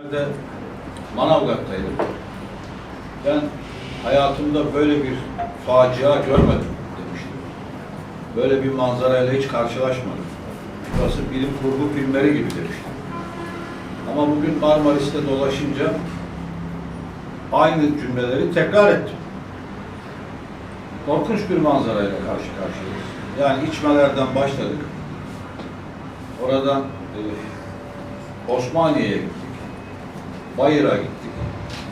de Manavgat'taydım. Ben hayatımda böyle bir facia görmedim demiştim. Böyle bir manzarayla hiç karşılaşmadım. Burası bilim kurgu filmleri gibi demiştim. Ama bugün Marmaris'te dolaşınca aynı cümleleri tekrar ettim. Korkunç bir manzarayla karşı karşıyayız. Yani içmelerden başladık. Oradan e, Osmaniye'ye gittik. Bayır'a gittik.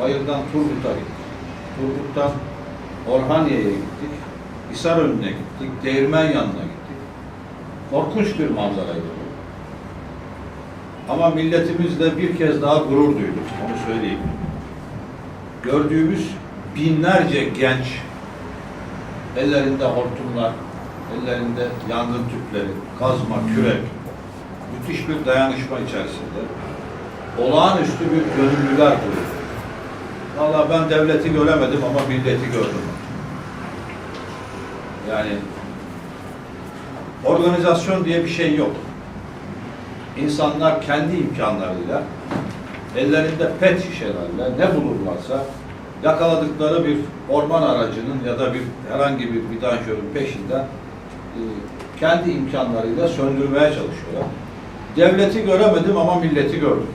Bayır'dan Turgut'a gittik. Turgut'tan Orhaniye'ye gittik. Hisarönü'ne gittik. Değirmen yanına gittik. Korkunç bir manzaraydı bu. Ama milletimizle bir kez daha gurur duyduk. Onu söyleyeyim. Gördüğümüz binlerce genç ellerinde hortumlar, ellerinde yangın tüpleri, kazma, kürek, müthiş bir dayanışma içerisinde olağanüstü bir gönüllüler grubu. Valla ben devleti göremedim ama milleti gördüm. Yani organizasyon diye bir şey yok. İnsanlar kendi imkanlarıyla ellerinde pet şişelerle ne bulurlarsa yakaladıkları bir orman aracının ya da bir herhangi bir vidanjörün peşinden e, kendi imkanlarıyla söndürmeye çalışıyorlar. Devleti göremedim ama milleti gördüm.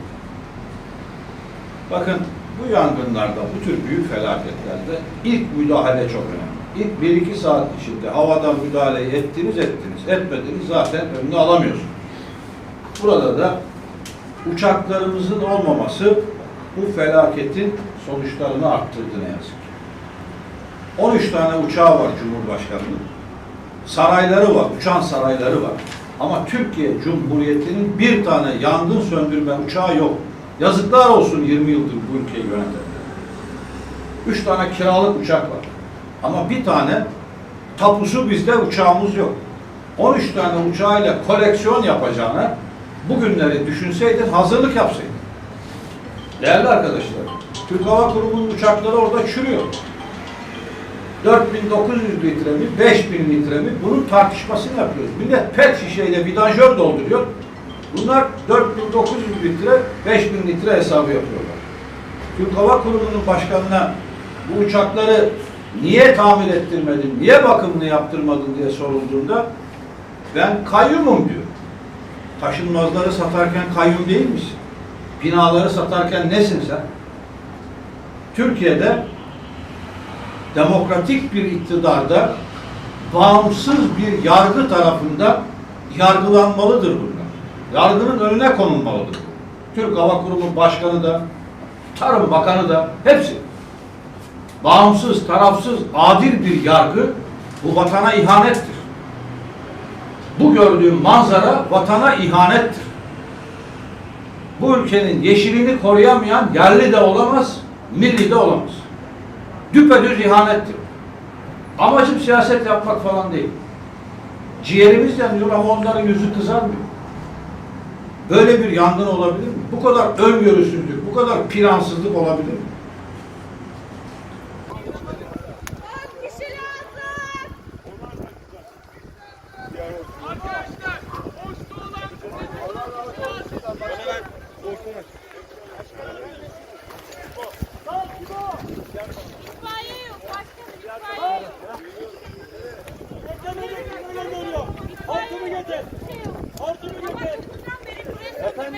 Bakın bu yangınlarda, bu tür büyük felaketlerde ilk müdahale çok önemli. İlk bir iki saat içinde havadan müdahale ettiniz ettiniz, etmediniz zaten önünü alamıyorsunuz. Burada da uçaklarımızın olmaması bu felaketin sonuçlarını arttırdı ne yazık ki. 13 tane uçağı var Cumhurbaşkanı'nın. Sarayları var, uçan sarayları var. Ama Türkiye Cumhuriyeti'nin bir tane yangın söndürme uçağı yok. Yazıklar olsun 20 yıldır bu ülkeyi yönetenlere. Üç tane kiralık uçak var. Ama bir tane tapusu bizde uçağımız yok. 13 tane uçağıyla koleksiyon yapacağına bugünleri düşünseydin hazırlık yapsaydın. Değerli arkadaşlar, Türk Hava Kurumu'nun uçakları orada çürüyor. 4900 litre mi, 5000 litre mi bunun tartışmasını yapıyoruz. Millet pet şişeyle vidanjör dolduruyor. Bunlar 4900 litre, 5000 litre hesabı yapıyorlar. Türk Hava Kurumu'nun başkanına bu uçakları niye tamir ettirmedin, niye bakımını yaptırmadın diye sorulduğunda ben kayyumum diyor. Taşınmazları satarken kayyum değil misin? Binaları satarken nesin sen? Türkiye'de demokratik bir iktidarda bağımsız bir yargı tarafından yargılanmalıdır bunlar. Yargının önüne konulmalıdır. Türk Hava Kurumu Başkanı da, Tarım Bakanı da hepsi bağımsız, tarafsız, adil bir yargı bu vatana ihanettir. Bu gördüğüm manzara vatana ihanettir. Bu ülkenin yeşilini koruyamayan yerli de olamaz, milli de olamaz. Düpedüz ihanettir. Amacım siyaset yapmak falan değil. Ciğerimiz yanıyor ama onların yüzü kızarmıyor. Böyle bir yangın olabilir mi? Bu kadar öngörüsüzlük, bu kadar plansızlık olabilir mi? Arkadaşlar,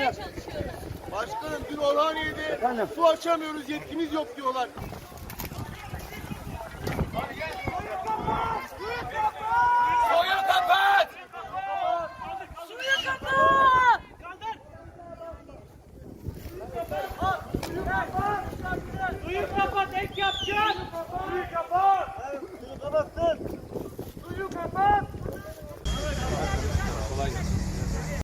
Efendim. Başkanım dün Orhaniye'de Efendim. su açamıyoruz yetkimiz yok diyorlar. Suyu kapat, ek yapacağız. Suyu kapat. Suyu kapatsın.